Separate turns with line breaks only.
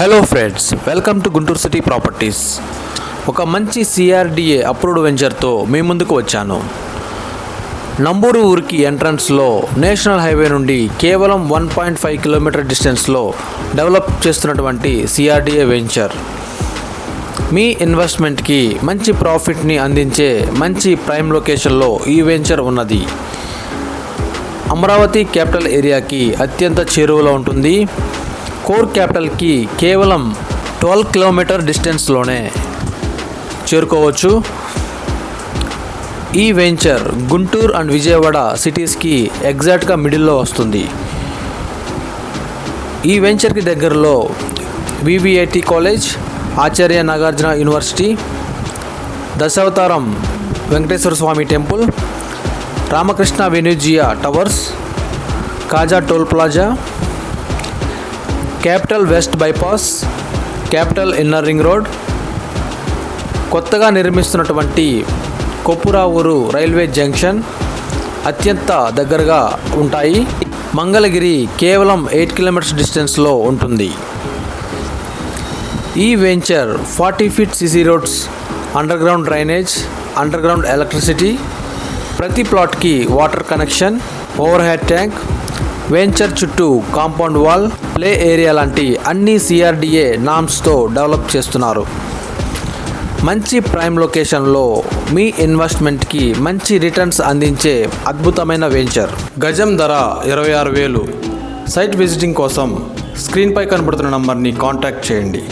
Hello friends welcome to Guntur City Properties ఒక మంచి CRDA approved వెంచర్తో మీ ముందుకు వచ్చాను. నంబూరు ఊరికి ఎంట్రన్స్లో నేషనల్ హైవే నుండి కేవలం వన్ పాయింట్ ఫైవ్ కిలోమీటర్ డిస్టెన్స్లో డెవలప్ చేస్తున్నటువంటి సిఆర్డిఏ వెంచర్ మీ ఇన్వెస్ట్మెంట్కి మంచి ప్రాఫిట్ని అందించే మంచి ప్రైమ్ లొకేషన్లో ఈ వెంచర్ ఉన్నది. అమరావతి క్యాపిటల్ ఏరియాకి అత్యంత చేరువలో ఉంటుంది. కోర్ క్యాపిటల్కి కేవలం ట్వెల్వ్ కిలోమీటర్ డిస్టెన్స్లోనే చేరుకోవచ్చు. ఈ వెంచర్ గుంటూరు అండ్ విజయవాడ సిటీస్కి ఎగ్జాక్ట్గా మిడిల్లో వస్తుంది. ఈ వెంచర్కి దగ్గరలో VVIT college Acharya Nagarjuna university Dashavataram Venkateswara Swamy temple Ramakrishna Venezia towers Kaza toll plaza capital west bypass capital inner ring road కొత్తగా నిర్మిస్తున్నటువంటి కొప్పురావూరు రైల్వే జంక్షన్ అత్యంత దగ్గరగా ఉంటాయి. మంగళగిరి కేవలం ఎయిట్ కిలోమీటర్స్ డిస్టెన్స్లో ఉంటుంది. ఈ venture forty feet CC roads underground drainage underground electricity ప్రతి ప్లాట్కి water connection overhead tank venture చుట్టూ కాంపౌండ్ వాల్ ప్లే ఏరియా లాంటి అన్ని సిఆర్డిఏ నామ్స్తో డెవలప్ చేస్తున్నారు. మంచి ప్రైమ్ లొకేషన్లో మీ ఇన్వెస్ట్మెంట్కి మంచి రిటర్న్స్ అందించే అద్భుతమైన వెంచర్. గజం ధర ఇరవై ఆరు వేలు. సైట్ విజిటింగ్ కోసం స్క్రీన్పై కనబడుతున్న నంబర్ని కాంటాక్ట్ చేయండి.